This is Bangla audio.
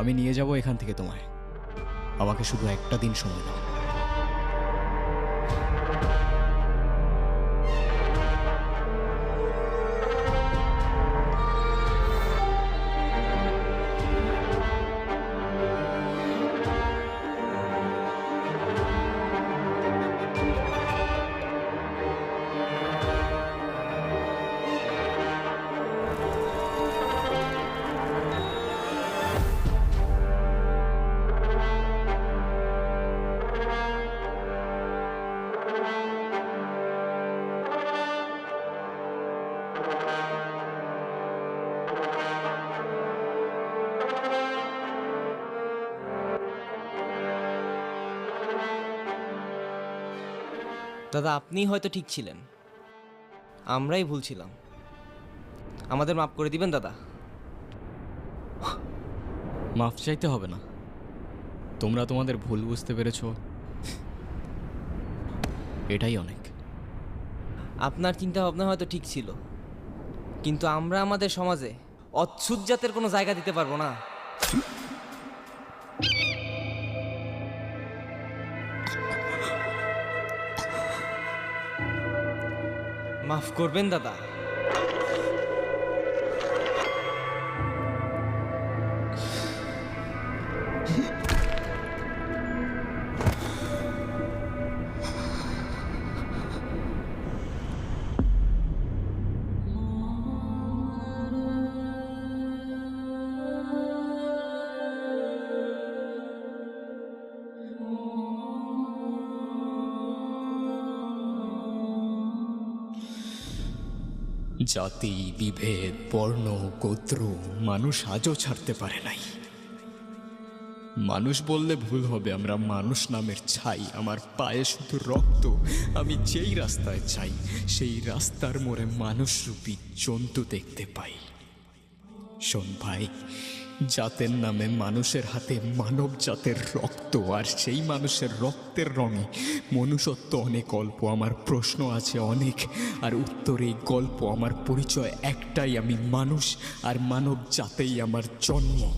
আমি নিয়ে যাব এখান থেকে তোমায়। আমাকে শুধু একটা দিন সময় দাও। দাদা আপনি হয়তো ঠিক ছিলেন। আমরাই ভুল ছিলাম। আমাদের মাফ করে দিবেন দাদা? মাফ চাইতে হবে না। তোমরা তোমাদের ভুল বুঝতে পেরেছ। এটাই অনেক। আপনার চিন্তা ভাবনা হয়তো ঠিক ছিল। কিন্তু আমরা আমাদের সমাজে অচ্ছুত জাতের কোনো জায়গা দিতে পারব না। মাফ করবেন দাদা। জাতি বিভেদ, বর্ণ, গোত্র, মানুষ আজও ছাড়তে পারে নাই। মানুষ বললে ভুল হবে, আমরা মানুষ নামের ছাই, আমার পায়ে শুধু রক্ত, আমি যেই রাস্তায় চাই সেই রাস্তার মোড়ে মানুষরূপী জন্তু দেখতে পাই। শোন ভাই জাতের নামে মানুষের হাতে মানব জাতের রক্ত, আর সেই মানুষের রক্তের রঙে মনুষ্যত্ব অনেক অল্প, আমার প্রশ্ন আছে অনেক। আর উত্তর এই গল্প, আমার পরিচয় একটাই, আমি মানুষ, আর মানব জাতেই আমার জন্ম।